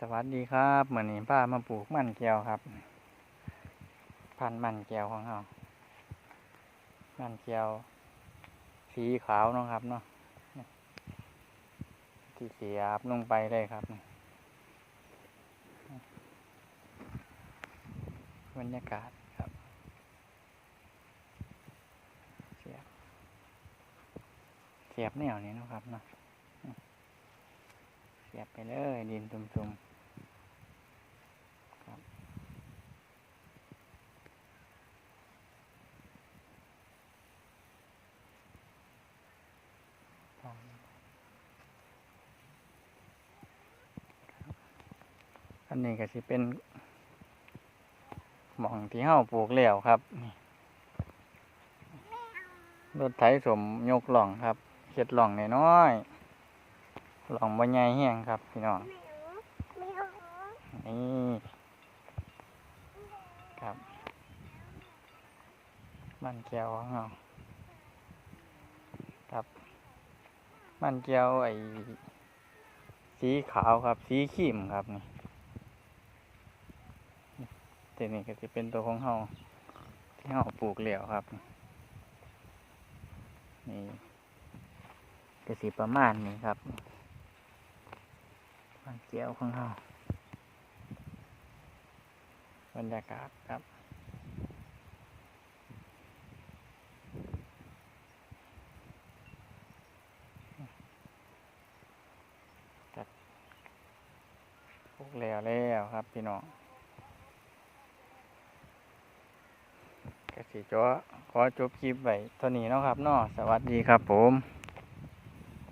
สวัสดีครับเหมือนนี้ป้ามาปลูกมันแก้วครับ พันธุ์มันแก้วของเรามันแก้วสีขาวนะครับเนาะที่เสียบลงไปเลยครับบรรยากาศครับเสียบเสียบแนวนี้นะครับเนาะ สียบไปเลยดินตุ่มๆครับ อันนี้ก็สิเป็นหม่องที่เฮาปลูกแล้วครับนี่รถไถสมยกหล่องครับเฮ็ดหล่องน้อยๆ ล่องบ่ใหญ่แห้งครับ พี่น้องนี่ครับมันแก้วของเราครับมันแก้วไอ้สีขาวครับ สีขีมครับนี่ตัวนี้ก็จะเป็นตัวของเราที่เราปลูกเหลียวครับ นี่ก็สีประมาณนี้ครับ มันแก้วของเราบรรยากาศครับจัดพวกแล้วแล้วครับพี่น้องกสิจอขอจบคลิปไว้เท่านี้นะครับนาะสวัสดีครับผม